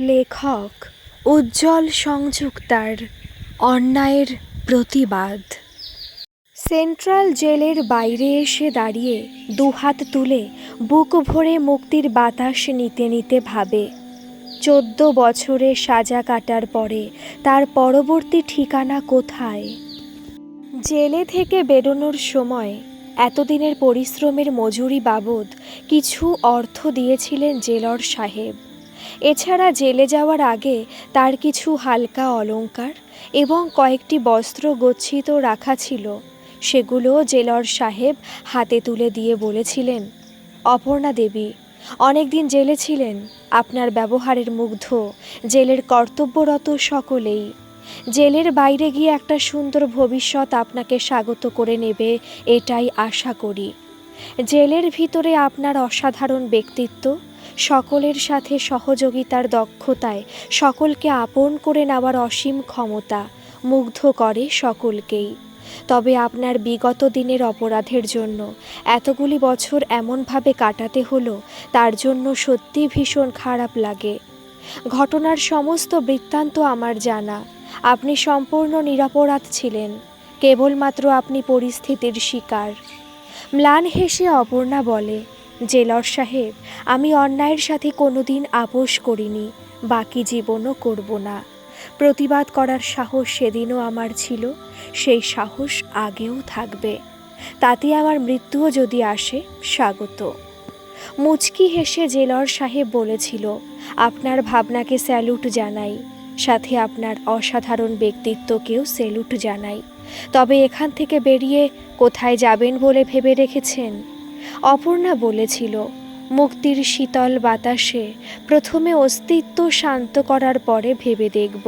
লেখক উজ্জ্বল সংযুক্তার অন্যায়ের প্রতিবাদ। সেন্ট্রাল জেলের বাইরে এসে দাঁড়িয়ে দুহাত তুলে বুক ভরে মুক্তির বাতাস নিতে নিতে ভাবে। চোদ্দ বছরে সাজা কাটার পরে তার পরবর্তী ঠিকানা কোথায়? জেলে থেকে বেরোনোর সময় এতদিনের পরিশ্রমের মজুরি বাবদ কিছু অর্থ দিয়েছিলেন জেলর সাহেব। এছাড়া জেলে যাওয়ার আগে তার কিছু হালকা অলংকার এবং কয়েকটি বস্ত্র গচ্ছিত রাখা ছিল। সেগুলো জেলর সাহেব হাতে তুলে দিয়ে বলেছিলেন, অপর্ণা দেবী, অনেকদিন জেলে ছিলেন, আপনার ব্যবহারের মুগ্ধ, জেলের কর্তব্যরত সকলেই। জেলের বাইরে গিয়ে একটা সুন্দর ভবিষ্যৎ আপনাকে স্বাগত করে নেবে, এটাই আশা করি। জেলের ভিতরে আপনার অসাধারণ ব্যক্তিত্ব সকলের সাথে সহযোগিতার দক্ষতায় সকলকে আপন করে নেওয়ার অসীম ক্ষমতা মুগ্ধ করে সকলকেই। তবে আপনার বিগত দিনের অপরাধের জন্য এতগুলি বছর এমনভাবে কাটাতে হলো, তার জন্য সত্যি ভীষণ খারাপ লাগে। ঘটনার সমস্ত বৃত্তান্ত আমার জানা। আপনি সম্পূর্ণ নিরাপরাধ ছিলেন, কেবলমাত্র আপনি পরিস্থিতির শিকার। ম্লান হেসে অপর্ণা বলে জেলর সাহেব, আমি অন্যায়ের সাথে কোনোদিন আপোষ করিনি, বাকি জীবনও করব না। প্রতিবাদ করার সাহস সেদিনও আমার ছিল, সেই সাহস আগেও থাকবে। তাতে আমার মৃত্যুও যদি আসে, স্বাগত। মুচকি হেসে জেলর সাহেব বলেছিল, আপনার ভাবনাকে স্যালুট জানাই, সাথে আপনার অসাধারণ ব্যক্তিত্বকেও স্যালুট জানাই। তবে এখান থেকে বেরিয়ে কোথায় যাবেন বলে ভেবে রেখেছেন? অপর্ণা বলেছিল, মুক্তির শীতল বাতাসে প্রথমে অস্তিত্ব শান্ত করার পরে ভেবে দেখব।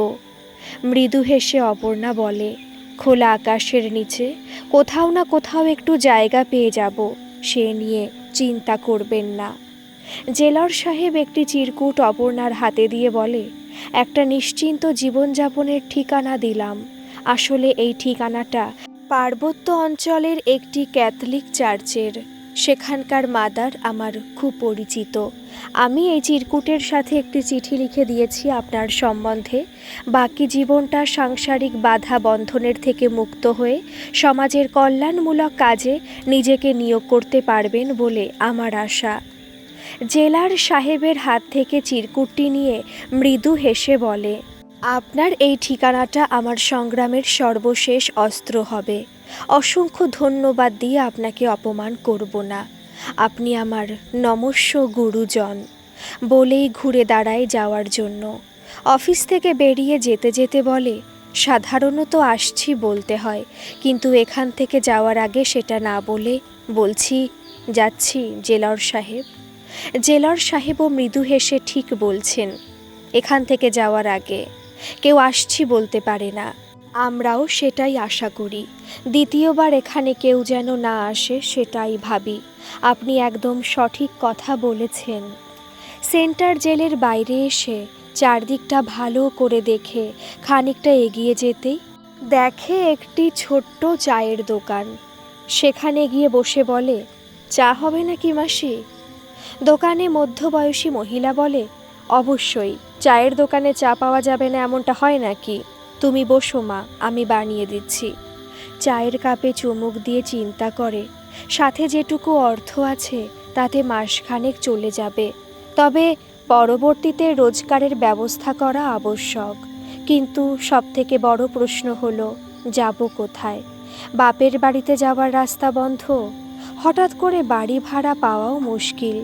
মৃদু হেসে অপর্ণা বলে, খোলা আকাশের নিচে কোথাও না কোথাও একটু জায়গা পেয়ে যাব, সে নিয়ে চিন্তা করবেন না। জেলর সাহেব একটি চিরকুট অপর্ণার হাতে দিয়ে বলে, একটা নিশ্চিন্ত জীবনযাপনের ঠিকানা দিলাম। আসলে এই ঠিকানাটা পার্বত্য অঞ্চলের একটি ক্যাথলিক চার্চের। সেখানকার মাদার আমার খুব পরিচিত। আমি এই চিরকুটের সাথে একটি চিঠি লিখে দিয়েছি আপনার সম্বন্ধে। বাকি জীবনটা সাংসারিক বাধা বন্ধনের থেকে মুক্ত হয়ে, সমাজের কল্যাণমূলক কাজে নিজেকে নিয়োগ করতে পারবেন বলে আমার আশা। জেলার সাহেবের হাত থেকে চিরকুটটি নিয়ে মৃদু হেসে বলে, আপনার এই ঠিকানাটা আমার সংগ্রামের সর্বশেষ অস্ত্র হবে। অসংখ্য ধন্যবাদ দিয়ে আপনাকে অপমান করব না। আপনি আমার নমস্য গুরুজন। বলেই ঘুরে দাঁড়ায় যাওয়ার জন্য। অফিস থেকে বেরিয়ে যেতে যেতে বলে, সাধারণত আসছি বলতে হয়, কিন্তু এখান থেকে যাওয়ার আগে সেটা না বলে বলছি, যাচ্ছি জেলর সাহেব। জেলর সাহেবও মৃদু হেসে ঠিক বলছেন, এখান থেকে যাওয়ার আগে। কেউ আসছি বলতে পারে না। আমরাও সেটাই আশা করি। দ্বিতীয়বার এখানে কেউ যেন না আসে, সেটাই ভাবি। আপনি একদম সঠিক কথা বলেছেন। সেন্টার জেলের বাইরে এসে চারদিকটা ভালো করে দেখে খানিকটা এগিয়ে যেতেই দেখে একটি ছোট্ট চায়ের দোকান। সেখানে গিয়ে বসে বলে, চা হবে নাকি মাসি? দোকানে মধ্যবয়সী মহিলা বলে, অবশ্যই, চায়ের দোকানে চা পাওয়া যাবে না, এমনটা হয় নাকি? তুমি বসো মা, আমি বানিয়ে দিচ্ছি। চায়ের কাপে চুমুক দিয়ে চিন্তা করে, সাথে যেটুকু অর্থ আছে, তাতে মাসখানেক চলে যাবে। তবে পরবর্তীতে রোজগারের ব্যবস্থা করা আবশ্যক। কিন্তু সবথেকে বড় প্রশ্ন হলো, যাব কোথায়? বাপের বাড়িতে যাওয়ার রাস্তা বন্ধ? হঠাৎ করে বাড়ি ভাড়া পাওয়াও মুশকিল।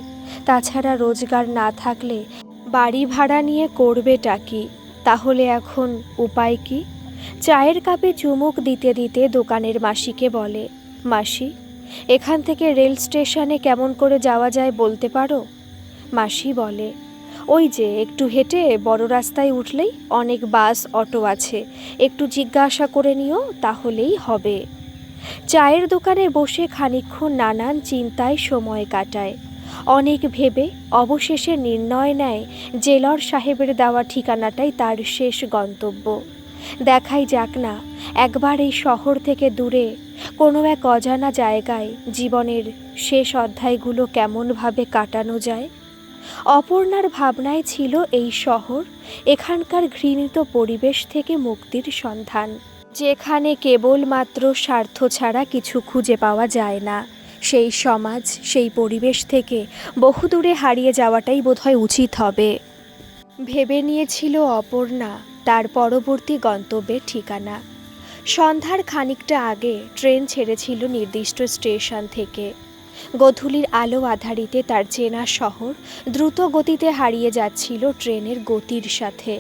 তাছাড়া রোজগার না থাকলে বাড়ি ভাড়া নিয়ে করবেটা কি? তাহলে এখন উপায় কি? চায়ের কাপে চুমুক দিতে দিতে দোকানের মাসিকে বলে, মাসি, এখান থেকে রেল স্টেশনে কেমন করে যাওয়া যায় বলতে পারো? মাসি বলে, ওই যে, একটু হেঁটে বড় রাস্তায় উঠলেই অনেক বাস, অটো আছে। একটু জিজ্ঞাসা করে নিও, তাহলেই হবে। চায়ের দোকানে বসে খানিকক্ষণ নানান চিন্তায় সময় কাটায়। অনেক ভেবে অবশেষে নির্ণয় নেয় জেলর সাহেবের দেওয়া ঠিকানাটাই তার শেষ গন্তব্য। দেখাই যাক না, একবার এই শহর থেকে দূরে কোনো এক অজানা জায়গায় জীবনের শেষ অধ্যায়গুলো কেমনভাবে কাটানো যায়। অপর্ণার ভাবনায় ছিল এই শহর এখানকার ঘৃণিত পরিবেশ থেকে মুক্তির সন্ধান, যেখানে কেবলমাত্র স্বার্থ ছাড়া কিছু খুঁজে পাওয়া যায় না। সেই সমাজ, সেই পরিবেশ থেকে বহুদূরে হারিয়ে যাওয়াটাই বোধহয় উচিত হবে। ভেবে নিয়েছিল অপর্ণা তার পরবর্তী গন্তব্যের ঠিকানা। সন্ধ্যার খানিকটা আগে ট্রেন ছেড়েছিল নির্দিষ্ট স্টেশন থেকে। গধূলির আলো আধারিতে তার চেনা শহর দ্রুত গতিতে হারিয়ে যাচ্ছিল ট্রেনের গতির সাথে।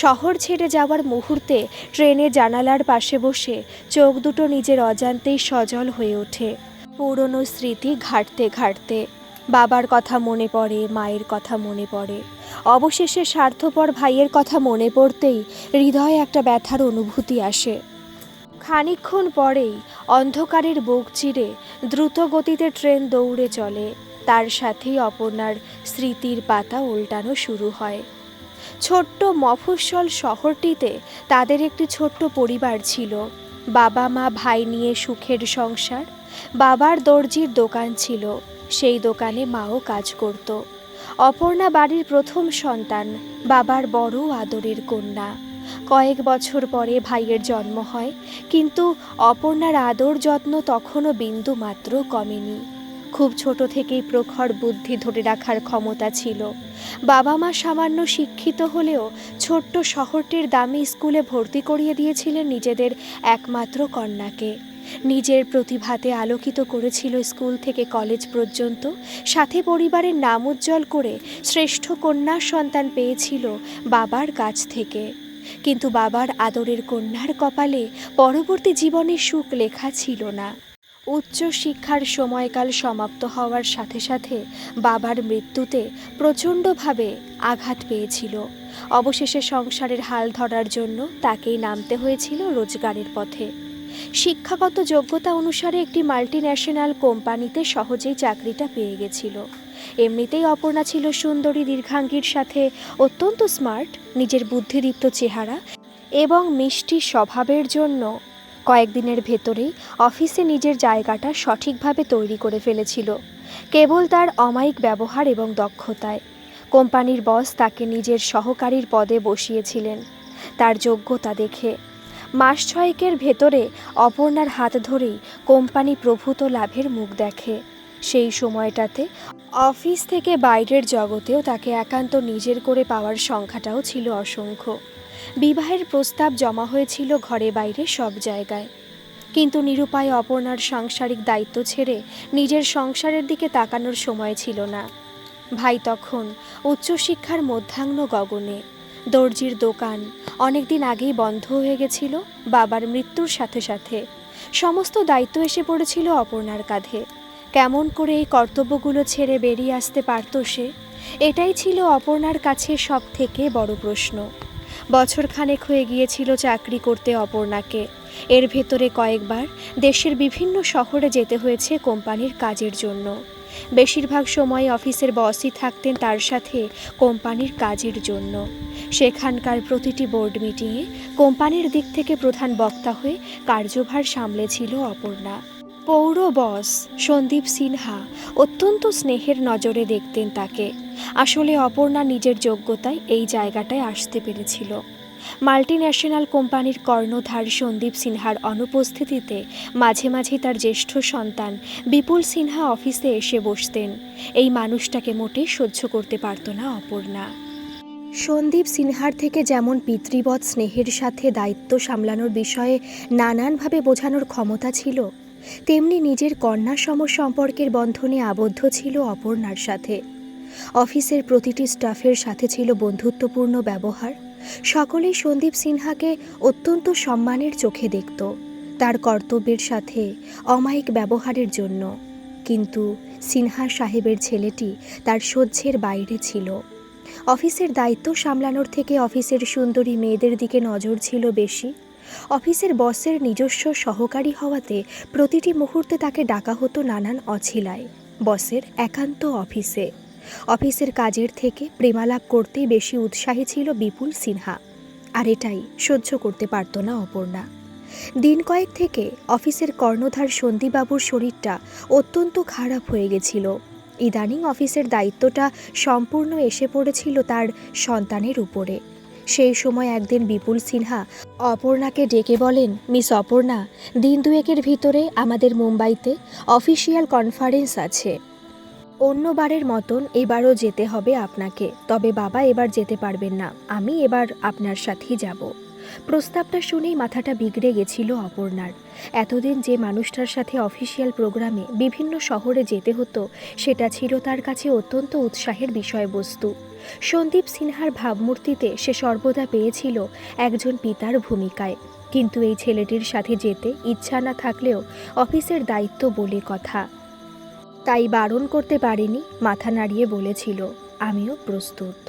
শহর ছেড়ে যাওয়ার মুহূর্তে ট্রেনে জানালার পাশে বসে চোখ দুটো নিজের অজান্তেই সজল হয়ে ওঠে। পুরনো স্মৃতি ঘাটতে ঘাটতে, বাবার কথা মনে পড়ে, মায়ের কথা মনে পড়ে। অবশেষে স্বার্থপর ভাইয়ের কথা মনে পড়তেই হৃদয়ে একটা ব্যথার অনুভূতি আসে। খানিকক্ষণ পরেই অন্ধকারের বুক চিরে দ্রুত গতিতে ট্রেন দৌড়ে চলে। তার সাথেই অপর্ণার স্মৃতির পাতা উল্টানো শুরু হয়। ছোট্ট মফস্বল শহরটিতে তাদের একটি ছোট্ট পরিবার ছিল। বাবা মা ভাই নিয়ে সুখের সংসার বাবার দর্জির দোকান ছিল। সেই দোকানে মাও কাজ করত। অপর্ণা বাড়ির প্রথম সন্তান, বাবার বড় আদরের কন্যা। কয়েক বছর পরে ভাইয়ের জন্ম হয়, কিন্তু অপর্ণার আদর যত্ন তখনও বিন্দু মাত্র কমেনি। খুব ছোট থেকেই প্রখর বুদ্ধি ধরে রাখার ক্ষমতা ছিল। বাবা মা সামান্য শিক্ষিত হলেও ছোট্ট শহরটির দামি স্কুলে ভর্তি করিয়ে দিয়েছিলেন নিজেদের একমাত্র কন্যাকে। নিজের প্রতিভাতে আলোকিত করেছিল স্কুল থেকে কলেজ পর্যন্ত। সাথে পরিবারের নাম উজ্জ্বল করে শ্রেষ্ঠ কন্যা সন্তান পেয়েছিল বাবার কাছ থেকে। কিন্তু বাবার আদরের কন্যার কপালে পরবর্তী জীবনে সুখ লেখা ছিল না। উচ্চ শিক্ষার সময়কাল সমাপ্ত হওয়ার সাথে সাথে বাবার মৃত্যুতে প্রচণ্ডভাবে আঘাত পেয়েছিল। অবশেষে সংসারের হাল ধরার জন্য তাকেই নামতে হয়েছিল রোজগারের পথে। শিক্ষাগত যোগ্যতা অনুসারে একটি মাল্টি ন্যাশনাল কোম্পানিতে সহজেই চাকরিটা পেয়ে গেছিল। এমনিতেই অপর্ণা ছিল সুন্দরী, দীর্ঘাঙ্গীর সাথে অত্যন্ত স্মার্ট নিজের বুদ্ধিদীপ্ত চেহারা এবং মিষ্টি স্বভাবের জন্য কয়েকদিনের ভেতরেই অফিসে নিজের জায়গাটা সঠিকভাবে তৈরি করে ফেলেছিল, কেবল তার অমায়িক ব্যবহার এবং দক্ষতায়। কোম্পানির বস তাকে নিজের সহকারীর পদে বসিয়েছিলেন। তার যোগ্যতা দেখে মাস ছয়েকের ভেতরে অপর্ণার হাত ধরেই কোম্পানি প্রভূত লাভের মুখ দেখে। সেই সময়টাতে অফিস থেকে বাইরের জগতেও তাকে একান্ত নিজের করে পাওয়ার সংখ্যাটাও ছিল অসংখ্য। বিবাহের প্রস্তাব জমা হয়েছিল ঘরে বাইরে সব জায়গায়। কিন্তু নিরুপায় অপর্ণার সাংসারিক দায়িত্ব ছেড়ে নিজের সংসারের দিকে তাকানোর সময় ছিল না। ভাই তখন উচ্চশিক্ষার মধ্যাহ্ন গগনে দর্জির দোকান। অনেকদিন আগেই বন্ধ হয়ে গেছিল, বাবার মৃত্যুর সাথে সাথে। সমস্ত দায়িত্ব এসে পড়েছিল অপর্ণার কাঁধে। কেমন করে এই কর্তব্যগুলো ছেড়ে বেরিয়ে আসতে পারত সে? এটাই ছিল অপর্ণার কাছে সব থেকে বড় প্রশ্ন। বছর খানেক হয়ে গিয়েছিল চাকরি করতে অপর্ণাকে। এর ভেতরে কয়েকবার দেশের বিভিন্ন শহরে যেতে হয়েছে কোম্পানির কাজের জন্য। বেশিরভাগ সময় অফিসের বসই থাকতেন তার সাথে কোম্পানির কাজের জন্য। সেখানকার প্রতিটি বোর্ড মিটিংয়ে কোম্পানির দিক থেকে প্রধান বক্তা হয়ে কার্যভার সামলেছিল অপর্ণা। পৌর বস সন্দীপ সিনহা অত্যন্ত স্নেহের নজরে দেখতেন তাকে। আসলে অপর্ণা নিজের যোগ্যতায় এই জায়গাটায় আসতে পেরেছিল। মাল্টি ন্যাশনাল কোম্পানির কর্ণধার সন্দীপ সিনহার অনুপস্থিতিতে মাঝে মাঝে তার জ্যেষ্ঠ সন্তান বিপুল সিনহা অফিসে এসে বসতেন। এই মানুষটাকে মোটেই সহ্য করতে পারত না অপর্ণা। সন্দীপ সিনহার থেকে যেমন পিতৃবৎ স্নেহের সাথে দায়িত্ব সামলানোর বিষয়ে নানানভাবে বোঝানোর ক্ষমতা ছিল, তেমনি নিজের কন্যা সম সম্পর্কের বন্ধনে আবদ্ধ ছিল অপর্ণার সাথে। অফিসের প্রতিটি স্টাফের সাথে ছিল বন্ধুত্বপূর্ণ ব্যবহার। সকলেই সন্দীপ সিনহাকে অত্যন্ত সম্মানের চোখে দেখত। তার কর্তব্যের সাথে অমায়িক ব্যবহারের জন্য। কিন্তু সিনহা সাহেবের ছেলেটি তার সহ্যের বাইরে ছিল। অফিসের দায়িত্ব সামলানোর থেকে অফিসের সুন্দরী মেয়েদের দিকে নজর ছিল বেশি। অফিসের বসের নিজস্ব সহকারী হওয়াতে প্রতিটি মুহূর্তে তাকে ডাকা হতো নানান অছিলায়। বসের একান্ত অফিসে। অফিসের কাজের থেকে প্রেমালাপ করতেই বেশি উৎসাহী ছিল বিপুল সিনহা। আর এটাই সহ্য করতে পারত না অপর্ণা। দিন কয়েক থেকে অফিসের কর্ণধার সন্দীপবাবুর শরীরটা অত্যন্ত খারাপ হয়ে গেছিল। ইদানিং অফিসের দায়িত্বটা সম্পূর্ণ এসে পড়েছিল তার সন্তানের উপরে। সেই সময় একদিন বিপুল সিনহা অপর্ণাকে ডেকে বলেন, মিস অপর্ণা, দিন দুয়েকের ভিতরে আমাদের মুম্বাইতে অফিসিয়াল কনফারেন্স আছে। অন্যবারের মতন এবারও যেতে হবে আপনাকে, তবে বাবা এবার যেতে পারবেন না। আমি এবার আপনার সাথেই যাব। প্রস্তাবটা শুনেই মাথাটা বিগড়ে গেছিল অপর্ণার। এতদিন যে মানুষটার সাথে অফিসিয়াল প্রোগ্রামে বিভিন্ন শহরে যেতে হতো, সেটা ছিল তার কাছে অত্যন্ত উৎসাহের বিষয়বস্তু। সন্দীপ সিনহার ভাবমূর্তিতে সে সর্বদা পেয়েছিল একজন পিতার ভূমিকায়। কিন্তু এই ছেলেটির সাথে যেতে ইচ্ছা না থাকলেও অফিসের দায়িত্ব বলে কথা। তাই বারণ করতে পারিনি, মাথা নাড়িয়ে বলেছিল, আমিও প্রস্তুত।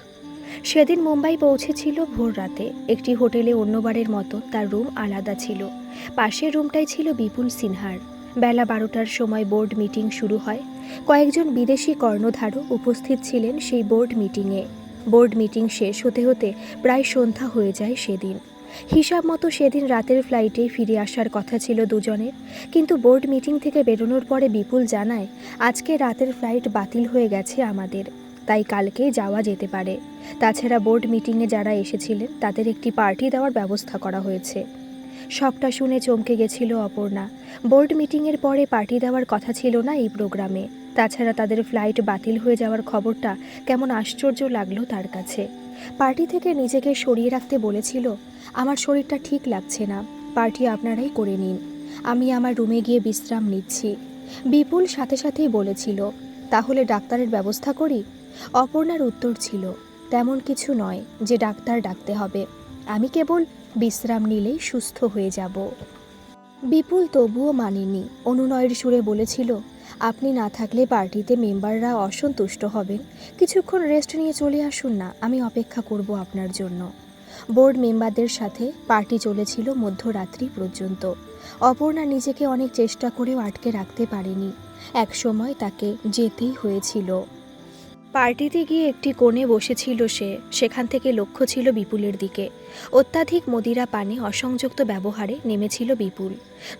সেদিন মুম্বাই পৌঁছেছিল ভোর রাতে। একটি হোটেলে অন্যবারের মতো তার রুম আলাদা ছিল। পাশের রুমটাই ছিল বিপুল সিনহার। বেলা বারোটার সময় বোর্ড মিটিং শুরু হয়। কয়েকজন বিদেশি কর্ণধারও উপস্থিত ছিলেন সেই বোর্ড মিটিংয়ে। বোর্ড মিটিং শেষ হতে হতে প্রায় সন্ধ্যা হয়ে যায় সেদিন। হিসাব মতো সেদিন রাতের ফ্লাইটে ফিরে আসার কথা ছিল দুজনের। কিন্তু বোর্ড মিটিং থেকে বেরোনোর পরে বিপুল জানায়, আজকে রাতের ফ্লাইট বাতিল হয়ে গেছে আমাদের। তাই কালকে যাওয়া যেতে পারে। তাছাড়া বোর্ড মিটিংয়ে যারা এসেছিলেন, তাদের একটি পার্টি দেওয়ার ব্যবস্থা করা হয়েছে। সবটা শুনে চমকে গেছিল অপর্ণা। বোর্ড মিটিংয়ের পরে পার্টি দেওয়ার কথা ছিল না এই প্রোগ্রামে তাছাড়া তাদের ফ্লাইট বাতিল হয়ে যাওয়ার খবরটা কেমন আশ্চর্য লাগল তার কাছে। পার্টি থেকে নিজেকে সরিয়ে রাখতে বলেছিল, আমার শরীরটা ঠিক লাগছে না, পার্টি আপনারাই করে নিন। আমি আমার রুমে গিয়ে বিশ্রাম নিচ্ছি। বিপুল সাথে সাথেই বলেছিল, তাহলে ডাক্তারের ব্যবস্থা করি? অপর্ণার উত্তর ছিল, তেমন কিছু নয়, যে ডাক্তার ডাকতে হবে। আমি কেবল বিশ্রাম নিলেই সুস্থ হয়ে যাব। বিপুল তবুও মানেনি। অনুনয়ের সুরে বলেছিল আপনি না থাকলে পার্টিতে মেম্বাররা অসন্তুষ্ট হবেন। কিছুক্ষণ রেস্ট নিয়ে চলে আসুন না, আমি অপেক্ষা করব আপনার জন্য। বোর্ড মেম্বারদের সাথে পার্টি চলেছিল মধ্যরাত্রি পর্যন্ত। অপর্ণা নিজেকে অনেক চেষ্টা করেও আটকে রাখতে পারেনি। এক সময় তাকে যেতেই হয়েছিল। পার্টিতে গিয়ে একটি কোণে বসেছিল সে। সেখান থেকে লক্ষ্য ছিল বিপুলের দিকে। অত্যাধিক মদিরা পানে অসংযুক্ত ব্যবহারে নেমেছিল বিপুল।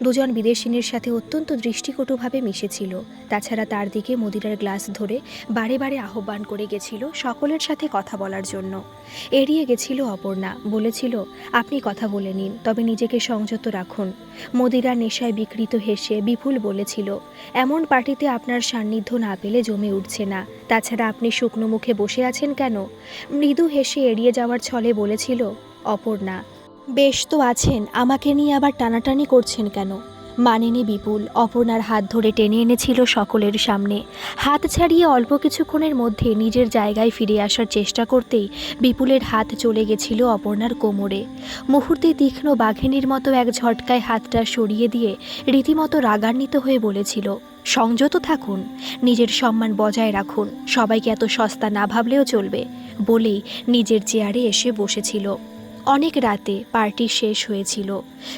দুজন বিদেশিনীর সাথে অত্যন্ত দৃষ্টিকটুভাবে মিশেছিল। তাছাড়া তার দিকে মদিরার গ্লাস ধরে বারে বারে আহ্বান করে গেছিল সকলের সাথে কথা বলার জন্য। এড়িয়ে গেছিল অপর্ণা, বলেছিল, আপনি কথা বলে নিন, তবে নিজেকে সংযত রাখুন। মদিরা নেশায় বিকৃত হেসে বিপুল বলেছিল, এমন পার্টিতে আপনার সান্নিধ্য না পেলে জমে উঠছে না। তাছাড়া আপনি শুকনো মুখে বসে আছেন কেন? মৃদু হেসে এড়িয়ে যাওয়ার ছলে বলেছিল অপর্ণা। বেশ তো আছেন, আমাকে নিয়ে আবার টানাটানি করছেন কেন? মানেনি বিপুল অপর্ণার হাত ধরে টেনে এনেছিল সকলের সামনে। হাত ছাড়িয়ে অল্প কিছুক্ষণের মধ্যে নিজের জায়গায় ফিরে আসার চেষ্টা করতেই বিপুলের হাত চলে গেছিল অপর্ণার কোমরে। মুহূর্তে তীক্ষ্ণ বাঘিনীর মতো এক ঝটকায় হাতটা সরিয়ে দিয়ে রীতিমতো রাগান্বিত হয়ে বলেছিল, সংযত থাকুন, নিজের সম্মান বজায় রাখুন, সবাইকে এত সস্তা না ভাবলেও চলবে। বলেই নিজের চেয়ারে এসে বসেছিল। অনেক রাতে পার্টি শেষ হয়েছিল।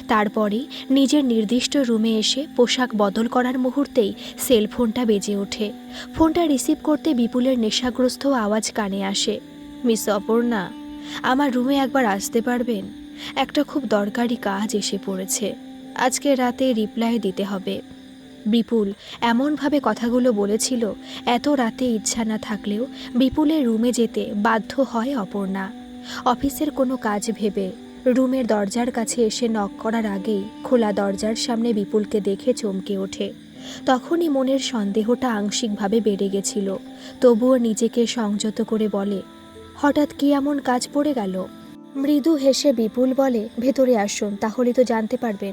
তারপরে নিজের নির্দিষ্ট রুমে এসে পোশাক বদল করার মুহূর্তেই সেলফোনটা বেজে ওঠে। ফোনটা রিসিভ করতে বিপুলের নেশাগ্রস্ত আওয়াজ কানে আসে, মিস অপর্ণা, আমার রুমে একবার আসতে পারবেন? একটা খুব দরকারি কাজ এসে পড়েছে। আজকে রাতে রিপ্লাই দিতে হবে। বিপুল এমনভাবে কথাগুলো বলেছিল, এত রাতে ইচ্ছা না থাকলেও বিপুলের রুমে যেতে বাধ্য হয় অপর্ণা। অফিসের কোনো কাজ ভেবে রুমের দরজার কাছে এসে নক করার আগেই খোলা দরজার সামনে বিপুলকে দেখে চমকে ওঠে। তখনই মনের সন্দেহটা আংশিকভাবে বেড়ে গেছিল। তবুও নিজেকে সংযত করে বলে, হঠাৎ কি এমন কাজ পড়ে গেল? মৃদু হেসে বিপুল বলে, ভেতরে আসুন, তাহলে তো জানতে পারবেন।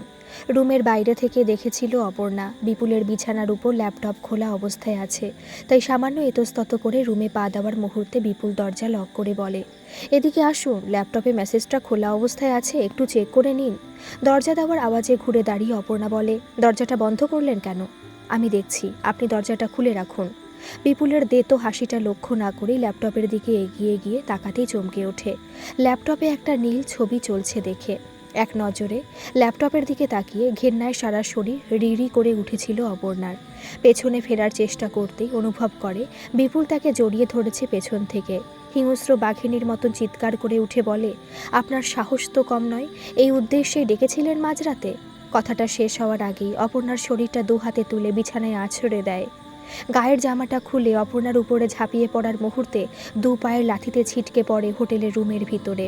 রুমের বাইরে থেকে দেখেছিল অপর্ণা। বিপুলের বিছানার উপর ল্যাপটপ খোলা অবস্থায় আছে। তাই সামান্য এতস্তত করে রুমে পা দেওয়ার মুহূর্তে বিপুল দরজা লক করে বলে, এদিকে আসুন, ল্যাপটপে মেসেজটা খোলা অবস্থায় আছে, একটু চেক করে নিন। দরজা দেওয়ার আওয়াজে ঘুরে দাঁড়িয়ে অপর্ণা বলে, দরজাটা বন্ধ করলেন কেন? আমি দেখছি, আপনি দরজাটা খুলে রাখুন। বিপুলের দেতো হাসিটা লক্ষ্য না করেই ল্যাপটপের দিকে এগিয়ে গিয়ে তাকাতেই চমকে ওঠে। ল্যাপটপে একটা নীল ছবি চলছে দেখে। এক নজরে ল্যাপটপের দিকে তাকিয়ে ঘেন্নায় সারা শরীর রিরি করে উঠেছিল অপর্ণার। পেছনে ফেরার চেষ্টা করতেই অনুভব করে, বিপুল তাকে জড়িয়ে ধরেছে পেছন থেকে। হিংস্র বাঘিনীর মতন চিৎকার করে উঠে বলে, আপনার সাহস তো কম নয়, এই উদ্দেশ্যে ডেকেছিলেন মাঝরাতে? কথাটা শেষ হওয়ার আগেই অপর্ণার শরীরটা দু হাতে তুলে বিছানায় আছড়ে দেয়। গায়ের জামাটা খুলে অপর্ণার উপরে ঝাঁপিয়ে পড়ার মুহূর্তে দু পায়ের লাঠিতে ছিটকে পড়ে হোটেলের রুমের ভিতরে।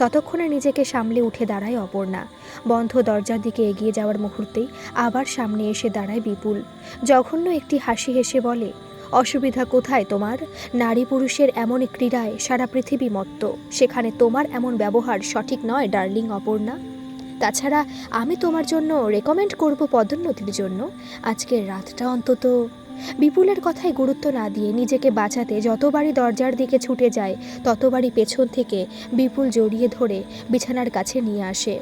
ততক্ষণে নিজেকে সামলে উঠে দাঁড়ায় অপর্ণা। বন্ধ দরজার দিকে এগিয়ে যাওয়ার মুহূর্তেই আবার সামনে এসে দাঁড়ায় বিপুল। জঘন্য একটি হাসি হেসে বলে, অসুবিধা কোথায় তোমার? নারী পুরুষের এমন ক্রীড়ায় সারা পৃথিবী মত্ত। সেখানে তোমার এমন ব্যবহার সঠিক নয়, ডার্লিং অপর্ণা। তাছাড়া আমি তোমার জন্য রেকমেন্ড করব পদোন্নতির জন্য। আজকের রাতটা অন্তত বিপুলের কথায় গুরুত্ব না দিয়ে নিজেকে বাঁচাতে যতবারই দরজার দিকে ছুটে যায়, ততবারই পেছন থেকে বিপুল জড়িয়ে ধরে বিছানার কাছে নিয়ে আসে।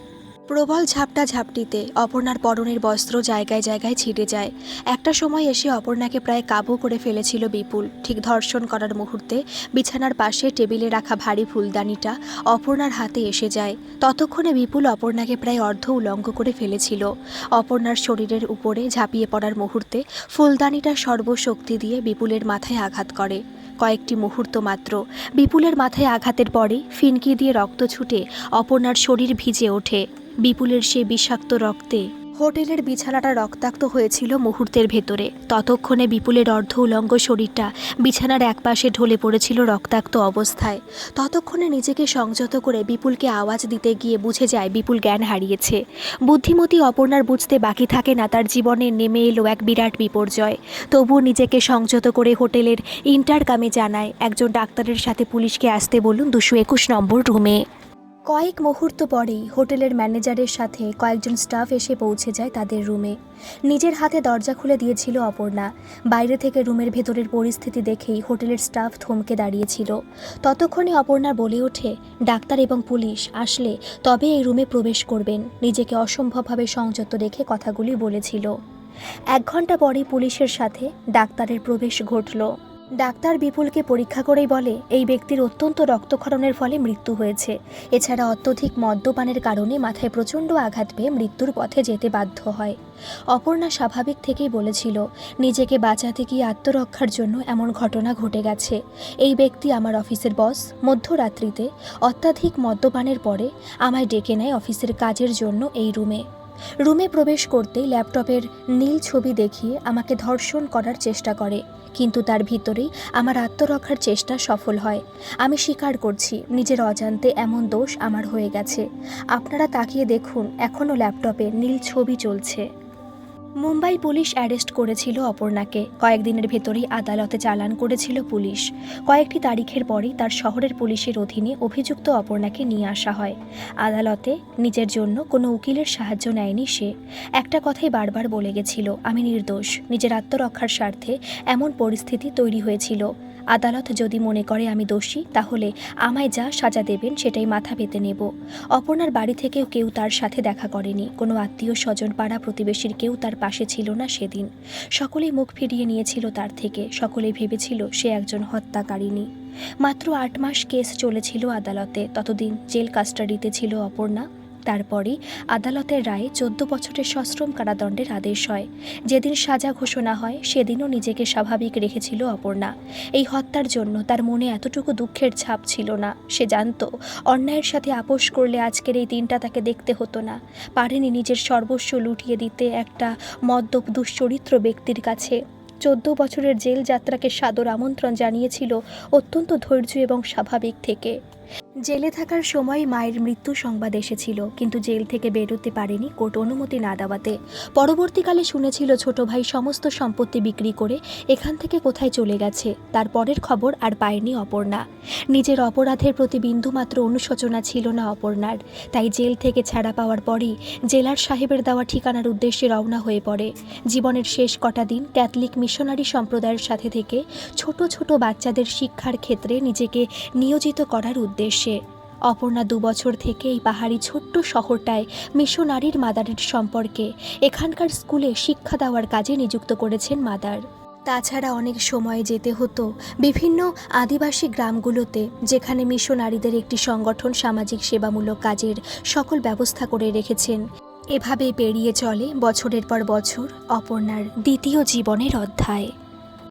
প্রবল ঝাপটা ঝাপটিতে অপর্ণার পরনের বস্ত্র জায়গায় জায়গায় ছিটে যায়। একটা সময় এসে অপর্ণাকে প্রায় কাবু করে ফেলেছিল বিপুল। ঠিক ধর্ষণ করার মুহূর্তে বিছানার পাশে টেবিলে রাখা ভারী ফুলদানিটা অপর্ণার হাতে এসে যায়। ততক্ষণে বিপুল অপর্ণাকে প্রায় অর্ধ উলঙ্গ করে ফেলেছিল। অপর্ণার শরীরের উপরে ঝাঁপিয়ে পড়ার মুহূর্তে ফুলদানিটা সর্বশক্তি দিয়ে বিপুলের মাথায় আঘাত করে। কয়েকটি মুহূর্ত মাত্র। বিপুলের মাথায় আঘাতের পরে ফিনকি দিয়ে রক্ত ছুটে অপর্ণার শরীর ভিজে ওঠে। বিপুলের সে বিষাক্ত রক্তে। হোটেলের বিছানাটা রক্তাক্ত হয়েছিল মুহূর্তের ভেতরে। ততক্ষণে বিপুলের অর্ধ উলঙ্গ শরীরটা বিছানার একপাশে ঢলে পড়েছিল রক্তাক্ত অবস্থায়। ততক্ষণে নিজেকে সংযত করে বিপুলকে আওয়াজ দিতে গিয়ে বুঝে যায় বিপুল জ্ঞান হারিয়েছে। বুদ্ধিমতী অপর্ণার বুঝতে বাকি থাকে না তার জীবনে নেমে এলো এক বিরাট বিপর্যয়। তবুও নিজেকে সংযত করে হোটেলের ইন্টারকামে জানায়, একজন ডাক্তারের সাথে পুলিশকে আসতে বলুন দুশো একুশ নম্বর রুমে। কয়েক মুহূর্ত পরেই হোটেলের ম্যানেজারের সাথে কয়েকজন স্টাফ এসে পৌঁছে যায় তাদের রুমে। নিজের হাতে দরজা খুলে দিয়েছিল অপর্ণা। বাইরে থেকে রুমের ভেতরের পরিস্থিতি দেখেই হোটেলের স্টাফ থমকে দাঁড়িয়েছিল। ততক্ষণে অপর্ণা বলে ওঠে, ডাক্তার এবং পুলিশ, আসলে তবে এই রুমে প্রবেশ করবেন। নিজেকে অসম্ভবভাবে সংযত রেখে কথাগুলি বলেছিল। এক ঘণ্টা পরেই পুলিশের সাথে ডাক্তারের প্রবেশ ঘটল। ডাক্তার বিপুলকে পরীক্ষা করেই বলে, এই ব্যক্তির অত্যন্ত রক্তক্ষরণের ফলে মৃত্যু হয়েছে। এছাড়া অত্যধিক মদ্যপানের কারণে মাথায় প্রচণ্ড আঘাত পেয়ে মৃত্যুর পথে যেতে বাধ্য হয়। অপর্ণা স্বাভাবিক থেকেই বলেছিল, নিজেকে বাঁচাতে গিয়ে আত্মরক্ষার জন্য এমন ঘটনা ঘটে গেছে। এই ব্যক্তি আমার অফিসের বস। মধ্যরাত্রিতে অত্যাধিক মদ্যপানের পরে আমায় ডেকে নেয় অফিসের কাজের জন্য এই রুমে। রুমে প্রবেশ করতেই ল্যাপটপের নীল ছবি দেখিয়ে আমাকে ধর্ষণ করার চেষ্টা করে, কিন্তু তার ভিতরেই আমার আত্মরক্ষার চেষ্টা সফল হয়। আমি স্বীকার করছি, নিজের অজান্তে এমন দোষ আমার হয়ে গেছে। আপনারা তাকিয়ে দেখুন, এখনও ল্যাপটপে নীল ছবি চলছে। মুম্বাই পুলিশ অ্যারেস্ট করেছিল অপর্ণাকে। কয়েকদিনের ভেতরেই আদালতে চালান করেছিল পুলিশ। কয়েকটি তারিখের পরেই তার শহরের পুলিশের অধীনে অভিযুক্ত অপর্ণাকে নিয়ে আসা হয়। আদালতে নিজের জন্য কোনো উকিলের সাহায্য নেয়নি সে। একটা কথাই বারবার বলে গেছিল, আমি নির্দোষ। নিজের আত্মরক্ষার স্বার্থে এমন পরিস্থিতি তৈরি হয়েছিল। আদালত যদি মনে করে আমি দোষী, তাহলে আমায় যা সাজা দেবেন সেটাই মাথা পেতে নেব। অপর্ণার বাড়ি থেকেও কেউ তার সাথে দেখা করেনি। কোনো আত্মীয় স্বজন পাড়া প্রতিবেশীর কেউ তার পাশে ছিল না সেদিন। সকলেই মুখ ফিরিয়ে নিয়েছিল তার থেকে। সকলেই ভেবেছিল সে একজন হত্যাকারিণী। মাত্র আট মাস কেস চলেছিল আদালতে। ততদিন জেল কাস্টাডিতে ছিল অপর্ণা। তারপরই আদালতের রায়ে চোদ্দ বছরের সশ্রম কারাদণ্ডের আদেশ হয়। যেদিন সাজা ঘোষণা হয়, সেদিনও নিজেকে স্বাভাবিক রেখেছিল অপর্ণা। এই হত্যার জন্য তার মনে এতটুকু দুঃখের ছাপ ছিল না। সে জানতো, অন্যায়ের সাথে আপোষ করলে আজকের এই দিনটা তাকে দেখতে হতো না। পারেনি নিজের সর্বস্ব লুটিয়ে দিতে একটা মদ্যপ দুশ্চরিত্র ব্যক্তির কাছে। চোদ্দ বছরের জেল যাত্রাকে সাদর আমন্ত্রণ জানিয়েছিল অত্যন্ত ধৈর্য এবং স্বাভাবিক থেকে। জেলে থাকার সময় মায়ের মৃত্যু সংবাদ এসেছিল, কিন্তু জেল থেকে বেরোতে পারেনি কোর্ট অনুমতি না দেওয়াতে। পরবর্তীকালে শুনেছিল, ছোট ভাই সমস্ত সম্পত্তি বিক্রি করে এখান থেকে কোথায় চলে গেছে, তার পরের খবর আর পায়নি অপর্ণা। নিজের অপরাধের প্রতি বিন্দুমাত্র অনুশোচনা ছিল না অপর্ণার। তাই জেল থেকে ছাড়া পাওয়ার পরেই জেলার সাহেবের দেওয়া ঠিকানার উদ্দেশ্যে রওনা হয়ে পড়ে। জীবনের শেষ কটা দিন ক্যাথলিক মিশনারি সম্প্রদায়ের সাথে থেকে ছোট ছোট বাচ্চাদের শিক্ষার ক্ষেত্রে নিজেকে নিয়োজিত করার উদ্দেশ্যে। অপর্ণা দুবছর থেকে এই পাহাড়ি ছোট্ট শহরটায় মিশনারির মাদারের সম্পর্কে, এখানকার স্কুলে শিক্ষা দেওয়ার কাজে নিযুক্ত করেছেন মাদার। তাছাড়া অনেক সময় যেতে হতো বিভিন্ন আদিবাসী গ্রামগুলোতে, যেখানে মিশনারিদের একটি সংগঠন সামাজিক সেবামূলক কাজের সকল ব্যবস্থা করে রেখেছেন। এভাবে পেরিয়ে চলে বছরের পর বছর অপর্ণার দ্বিতীয় জীবনের অধ্যায়।